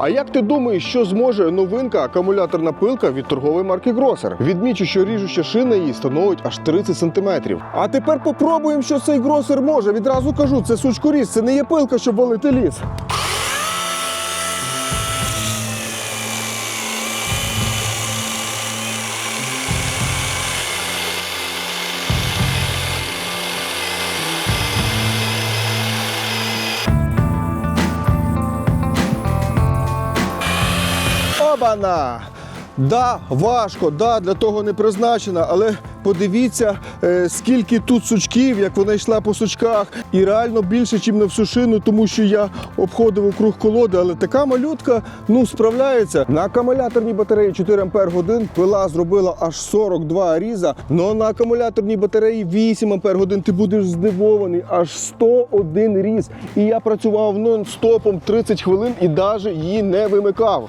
А як ти думаєш, що зможе новинка акумуляторна пилка від торгової марки Гросер? Відмічу, що ріжуча шина її становить аж 30 см. А тепер попробуємо, що цей гросер може. Відразу кажу, це сучкоріз, це не є пилка, щоб валити ліс. Обана! Да, важко, да, для того не призначена, але подивіться, е, скільки тут сучків, як вона йшла по сучках, і реально більше, ніж на всю шину, тому що я обходив округ колоди, але така малютка ну, справляється. На акумуляторній батареї 4 Ампер годин пила зробила аж 42 різа, але на акумуляторній батареї 8 Ампер годин ти будеш здивований, аж 101 різ. І я працював нон-стопом 30 хвилин і навіть її не вимикав.